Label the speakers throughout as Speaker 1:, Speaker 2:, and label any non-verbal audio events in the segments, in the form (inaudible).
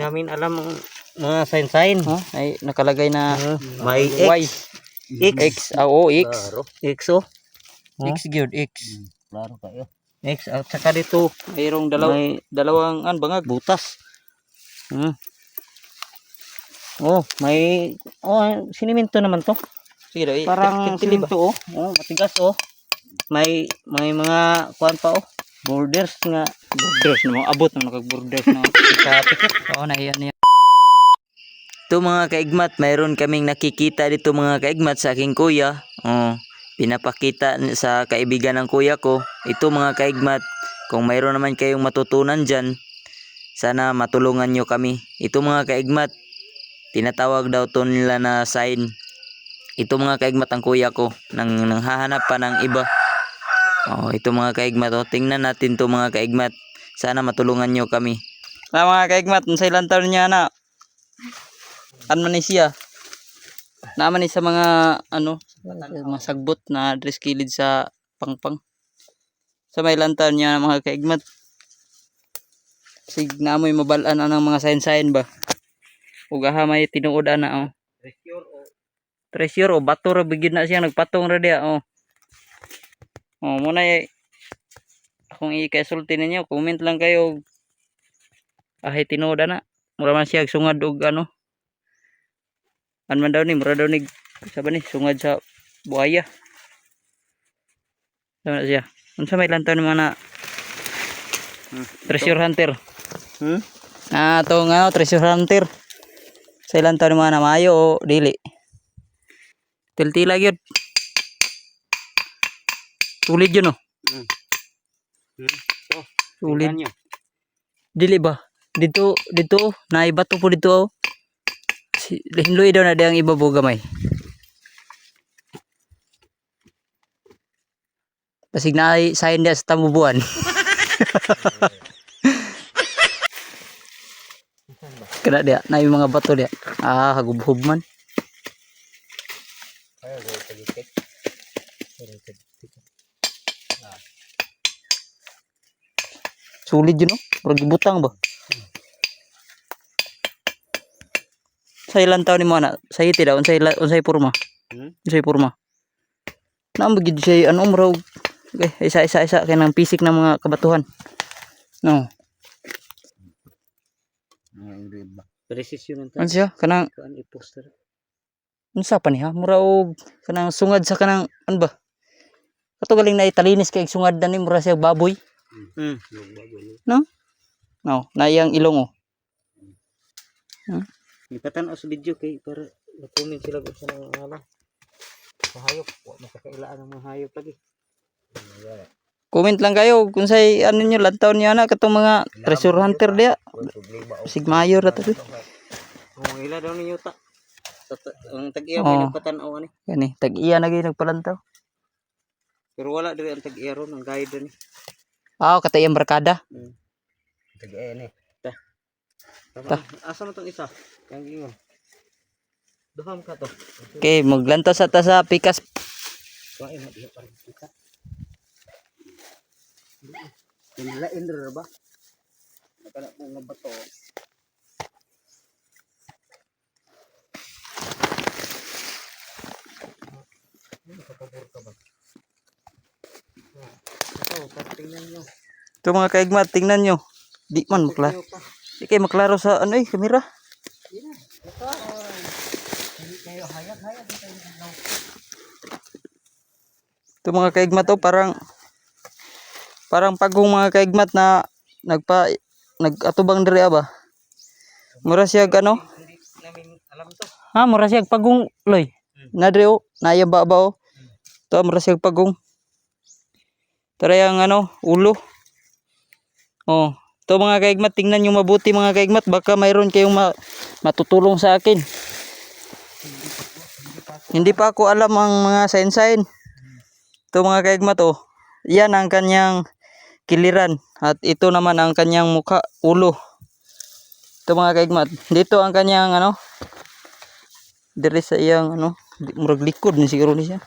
Speaker 1: Namin alam ang mga sign-sign.
Speaker 2: Ha? Ay nakalagay na
Speaker 1: Ah, may
Speaker 2: Y.
Speaker 1: X.
Speaker 2: X. X. Ah, oo, X.
Speaker 1: Klaro. X oh.
Speaker 2: X gyud X.
Speaker 1: Klaro kayo. X at saka dito
Speaker 2: Mayroong dalaw
Speaker 1: may
Speaker 2: dalawang an bangag.
Speaker 1: butas. Hmm. Oh, may oh, siniminto naman to.
Speaker 2: Sige daw.
Speaker 1: Parang siminto oh. Oh, matigas oh. May may mga kuan pa oh. Borders nga
Speaker 2: Borders na mga abot na nakag-borders na.
Speaker 1: sa (laughs) tikit.
Speaker 2: Oo na yan yan.
Speaker 3: Ito mga kaigmat, mayroon kaming nakikita dito mga kaigmat sa aking kuya. Oh, pinapakita sa kaibigan ng kuya ko. Ito mga kaigmat, kung mayroon naman kayong matutunan dyan, sana matulungan nyo kami. Ito mga kaigmat, tinatawag daw to nila na sign. Ito mga kaigmat ang kuya ko, nang nanghahanap pa ng iba. Oh, ito mga kaigmat, oh, tingnan natin to mga kaigmat. Sana matulungan nyo kami.
Speaker 2: Na mga kaigmat, sa ilang taon niya na. Ano man siya? Naman sa mga ano, mga sagbot na dress kilid sa pangpang. Sa may lantaw niya mga kaigmat. Sig na mo'y mabalaan na ng mga sign-sign ba. Ug aha may tinuod ana oh.
Speaker 1: Treasure oh.
Speaker 2: Treasure o bato ra bigid na siya nagpatong ra dia oh. Oh, muna eh. Kung i-sulti ninyo, comment lang kayo. Ahay tinuod na. Mura man siya sungad og ano. Ano man daw ni, mura daw ni sa ni sungad sa buhaya. Ano na siya? Unsa may lantaw ni mga na treasure hunter.
Speaker 1: Hmm?
Speaker 2: Ah, to nga treasure hunter. Sa ilang taon mga na mayo o dili. Tiltila gyud. Tulid yun oh.
Speaker 1: Hmm. Hmm. So,
Speaker 2: Tulid. Dili ba? Dito, dito, naibato po dito oh. Si, hinloy daw na di ang iba po gamay. Pasig na ay sign dia sa tamubuan. (laughs) Kada dia, na yung mga bato dia. Ah, hagubhub man.
Speaker 1: Ayaw,
Speaker 2: Sulit yun oh. Purag gibutang ba? Sa ilang taon ni mo na? Sa iti daw, unsay unsay purma?
Speaker 1: Hmm?
Speaker 2: Unsay purma? Naambagid siya ano umraw. Okay, isa isa isa kay nang pisik ng mga kabatuhan. No.
Speaker 1: Ang. Precision ng
Speaker 2: Ano siya? Kanang
Speaker 1: Kuan i-poster.
Speaker 2: pa niya? Mura og kanang sungad sa kanang ano ba? Kato galing na italinis kay sungad na ni mura siya baboy.
Speaker 1: Hmm.
Speaker 2: No, na iyang ilong oh.
Speaker 1: Ipatan sa video kay para mag-comment sila kung saan ang ano. Mahayop. Wa makakailaan ng mga hayop lagi.
Speaker 2: Comment lang kayo kung say ano niyo lantaw niyo na katong mga treasure hunter dia. Sig mayor ra to.
Speaker 1: Oh, ila daw ninyo ta. Sa Ang tag-iya
Speaker 2: Oh.
Speaker 1: nagpatanaw ani.
Speaker 2: Yan eh, tag-iya na gyud nagpalantaw.
Speaker 1: Pero wala diri ang tag-iya ron, ang guide ni.
Speaker 2: Ah, katay ang barkada.
Speaker 1: Tag-iya ni. Ta.
Speaker 2: Ta.
Speaker 1: Asa na tong isa? Yang ingon. Duham ka to.
Speaker 2: Okay, maglantaw sa ta sa pikas.
Speaker 1: Kuha ina diha pa rin kita. Pinlain ra ba? Nakala mo nga bato. Tingnan nyo.
Speaker 2: Ito mga kaigmat, tingnan nyo. Di man makla.
Speaker 1: Tayo pa.
Speaker 2: Di kayo maklaro sa ano eh, kamera.
Speaker 1: Kayo hayag-hayag. Hindi kayo.
Speaker 2: Ito mga kaigmat to, parang parang pagong mga kaigmat na nagpa nagatubang diri ba. Mura siya ano?
Speaker 1: To.
Speaker 2: Ha, mura siya pagong loy. Na diri oh, naya ba ba oh. Ito mura siya pagong. Tara yung ano, ulo. Oh, ito mga kaigmat, tingnan nyo mabuti mga kaigmat, baka mayroon kayong ma- matutulong sa akin. Hindi pa ako alam ang mga sign-sign. Ito mga kaigmat oh. Yan ang kanyang kiliran. At ito naman ang kanyang muka, ulo. Ito mga kaigmat. Dito ang kanyang ano. Diri sa iyang ano. Murag likod ni siguro ni siya.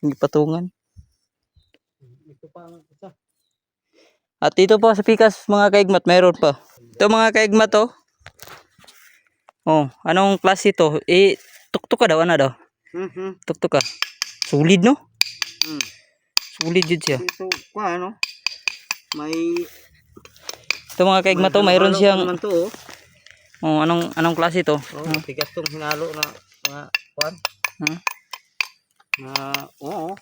Speaker 2: Hindi patungan.
Speaker 1: Ito pa ang isa.
Speaker 2: At dito po sa pikas mga kaigmat mayroon pa. Ito mga kaigmat oh. Oh, anong klase to? Eh, tuktok ka daw, ano daw?
Speaker 1: Mhm.
Speaker 2: Tuktok ka. Solid, no?
Speaker 1: Mm.
Speaker 2: Solid yun siya.
Speaker 1: Ito, kung ano, may...
Speaker 2: Ito mga kaigma to,
Speaker 1: may
Speaker 2: mayroon
Speaker 1: halo-halo
Speaker 2: siyang,
Speaker 1: to, oh.
Speaker 2: oh, anong, anong klase to?
Speaker 1: Oh, matigas tong hinalo na mga kuan.
Speaker 2: Hmm?
Speaker 1: Na, oo.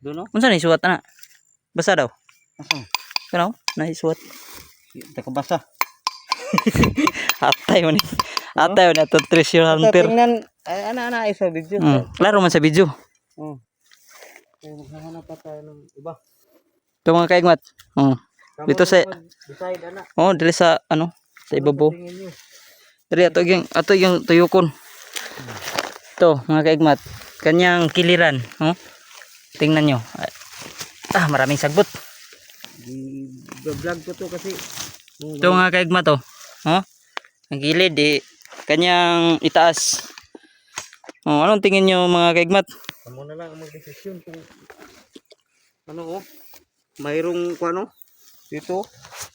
Speaker 1: Doon, oh.
Speaker 2: Unsa ni suwat na? Basa daw.
Speaker 1: Asa?
Speaker 2: Ano? Naisuwat.
Speaker 1: Taka basa. (laughs)
Speaker 2: Atay mo ni. Atay mo ni atong treasure hunter.
Speaker 1: Tingnan, ay, ana, ana, isa video.
Speaker 2: Hmm. Klaro man sa video.
Speaker 1: Oh. Eh, maghahanap pa tayo ng iba.
Speaker 2: Ito mga kaigmat.
Speaker 1: Kamu
Speaker 2: Dito sa-
Speaker 1: na Decide, ana.
Speaker 2: Oh, dili sa ano, sa ibabaw.
Speaker 1: Tingin niyo.
Speaker 2: Dili ato yung ato yung tuyukon. Ito, mga kaigmat. Kanyang kiliran, oh. Tingnan nyo. Ah, maraming sagbot.
Speaker 1: I-vlog ko to kasi.
Speaker 2: Ito mga kaigmat, oh. Oh. Ang gilid, eh. Kanyang itaas. Oh, anong tingin nyo mga kaigmat?
Speaker 1: Kamu na lang ang magdesisyon kung ano oh. Mayroong ano dito.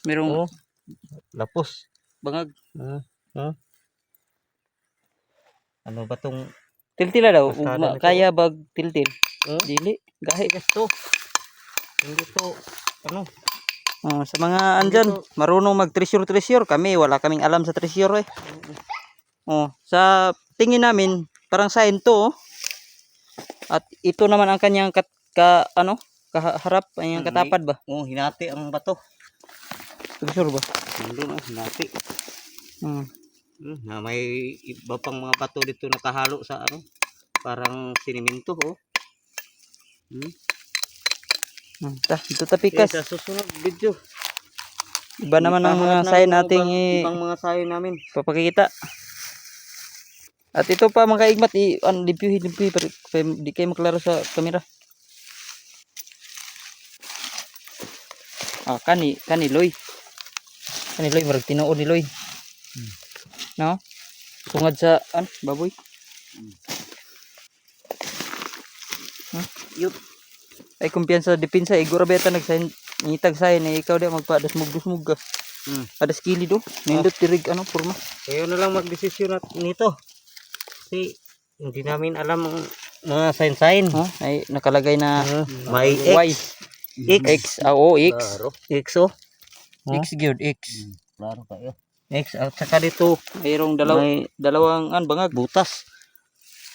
Speaker 2: Merong
Speaker 1: Oh. Lapos.
Speaker 2: bangag.
Speaker 1: Ah, ah. Ano ba tong
Speaker 2: Tiltila daw. Kaya bag tiltil.
Speaker 1: oh?
Speaker 2: Dili. Gahi.
Speaker 1: to? Hindi to ano?
Speaker 2: Oh, sa mga andyan, marunong mag treasure treasure kami, wala kaming alam sa treasure eh. Oh, sa tingin namin, parang sign to. oh. At ito naman ang kanyang kat, ka, ano, kaharap, ang katapad ba?
Speaker 1: Oh, hinati ang bato.
Speaker 2: Treasure ba?
Speaker 1: Nandun oh, hinati.
Speaker 2: Hmm.
Speaker 1: Hmm, na may iba pang mga bato dito nakahalo sa ano, parang siniminto oh. Hmm.
Speaker 2: Hmm. Ta, ito
Speaker 1: Okay,
Speaker 2: tapikas.
Speaker 1: sa susunod video.
Speaker 2: Iba naman ang mga sign nating
Speaker 1: ibang, mga sign namin.
Speaker 2: papakita. At ito pa mga kaigmat, i ano, limpyuhin, limpyuhin, para, di kayo maklaro sa kamera. Ah, kani, kani Loy. Kani Loy, marag tinuod ni Loy. No? Tungad sa, an, baboy. Hmm?
Speaker 1: Yup.
Speaker 2: Ay, kumpiyansa sa depensa, igura beta nagsahin, ngitag sahin, eh, ikaw di magpa-adas mugdus-mug ka.
Speaker 1: Hmm.
Speaker 2: Adas kilid oh. Nindot tirig, ano, purma.
Speaker 1: Kayo na lang magdesisyon at nito. Kasi hindi namin alam ang mga sign-sign.
Speaker 2: Ha? Ay, nakalagay na
Speaker 1: May
Speaker 2: Y.
Speaker 1: X.
Speaker 2: X. X. Ah, oo, X.
Speaker 1: Klaro. X oh.
Speaker 2: X good, X.
Speaker 1: Klaro kayo. X at saka dito
Speaker 2: Mayroong dalaw
Speaker 1: May-
Speaker 2: dalawang an bangag.
Speaker 1: butas.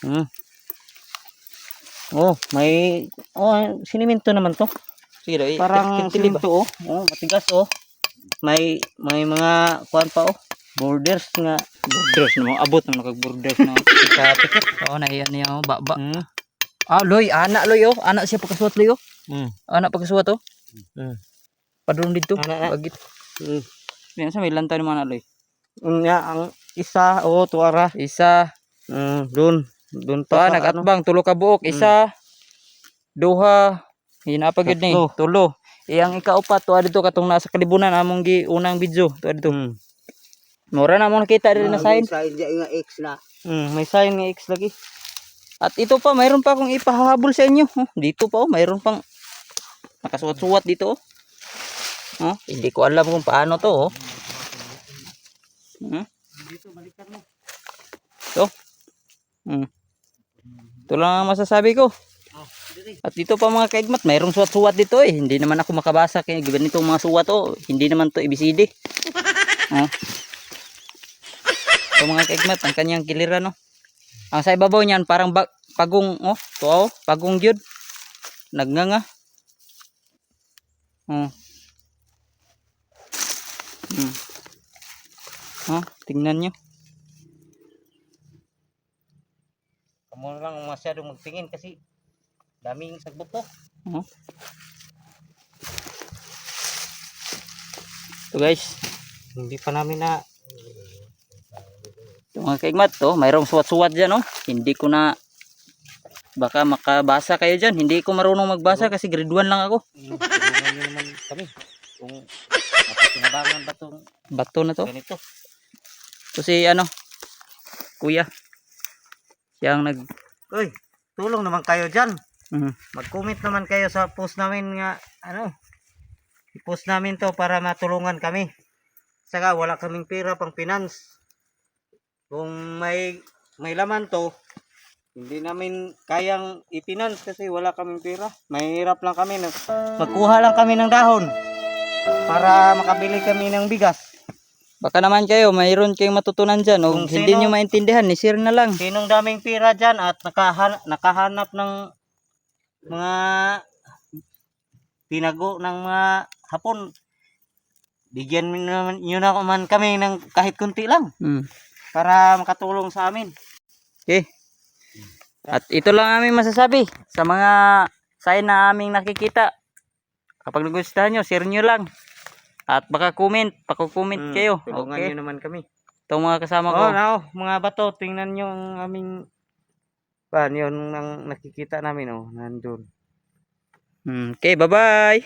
Speaker 1: Hmm. Oh, may oh, siniminto naman to.
Speaker 2: Sige daw,
Speaker 1: Parang siminto oh. Oh, matigas oh. May may mga kuan pa oh. Borders nga.
Speaker 2: Borders mga abot na nakag borders na.
Speaker 1: Sa tikit.
Speaker 2: Oo, na iyan niya, oh, ba, ba.
Speaker 1: Hmm.
Speaker 2: Ah, Loy, anak Loy, oh. Anak siya pagkasuwat Loy, oh.
Speaker 1: Hmm.
Speaker 2: Anak pagkasuwat, oh.
Speaker 1: Hmm.
Speaker 2: Padulong dito.
Speaker 1: Anak.
Speaker 2: Bagit.
Speaker 1: Hmm.
Speaker 2: Yan sa may lantay ng anak Loy.
Speaker 1: Nga ang isa oh tuara.
Speaker 2: Isa,
Speaker 1: Hmm, doon. Doon
Speaker 2: pa,
Speaker 1: pa sa ano.
Speaker 2: nagatbang, tulo ka buok. Isa, duha, hinapagid ni, tulo. Iyang ikaupat, tuwa dito, katong nasa kalibunan, among gi unang video. Tuwa dito.
Speaker 1: Hmm.
Speaker 2: Mura na mong nakita rin na sign.
Speaker 1: Sign nga X na. Hmm, may sign nga X lagi.
Speaker 2: At ito pa, mayroon pa akong ipahabol sa inyo. Oh, dito pa, oh, mayroon pang nakasuwat-suwat dito. Oh. Oh, hindi ko alam kung paano to. Oh. Hmm?
Speaker 1: Dito balikan mo.
Speaker 2: Ito. Hmm. Ito lang ang masasabi ko. At dito pa mga kaigmat, mayroong suwat-suwat dito eh. Hindi naman ako makabasa kaya ganito mga suwat oh. Hindi naman to ABCD. Oh. (laughs) Ito mga kaigmat, ang kanyang giliran no. Ang sa ibabaw niyan parang bag, pagong oh, to oh, pagong gyud. Nagnganga. Oh. Hmm. Oh, tingnan nyo.
Speaker 1: Na lang masyadong magtingin kasi daming sagbot to.
Speaker 2: Oh. Ito guys,
Speaker 1: Hindi pa namin na
Speaker 2: ito mga kaigmat to, mayroong suwat-suwat dyan oh. Hindi ko na baka makabasa kayo dyan. Hindi ko marunong magbasa kasi grade 1 lang ako.
Speaker 1: mm, naman kami kung napakinabangan ba itong
Speaker 2: Bato na to.
Speaker 1: ganito.
Speaker 2: Ito si ano, kuya. Siyang nag,
Speaker 1: Uy, tulong naman kayo dyan.
Speaker 2: mm,
Speaker 1: Mag-comment naman kayo sa post namin nga ano. I-post namin to para matulungan kami. Saka wala kaming pera pang finance. kung may may laman to, hindi namin kayang ipinans kasi wala kaming pera. Mahirap lang kami. Magkuha lang kami ng dahon para makabili kami ng bigas.
Speaker 2: Baka naman kayo, mayroon kayong matutunan dyan. O
Speaker 1: Kung
Speaker 2: hindi
Speaker 1: sino-
Speaker 2: nyo maintindihan, ni-share na lang.
Speaker 1: Sinong daming pera dyan at nakahan nakahanap ng mga tinago ng mga hapon. Bigyan naman nyo naman kami ng kahit kunti lang
Speaker 2: Hmm.
Speaker 1: para makatulong sa amin.
Speaker 2: Okay. At ito lang aming masasabi sa mga sign na aming nakikita. Kapag nagustuhan nyo, share nyo lang. At baka comment, pako-comment
Speaker 1: Mm,
Speaker 2: kayo.
Speaker 1: Tulungan
Speaker 2: Okay.
Speaker 1: nyo naman kami.
Speaker 2: Itong mga kasama ko.
Speaker 1: Oh, nao, mga bato, tingnan nyo ang aming pan, yun ang nakikita namin, oh, nandun.
Speaker 2: Hmm, Okay, bye-bye.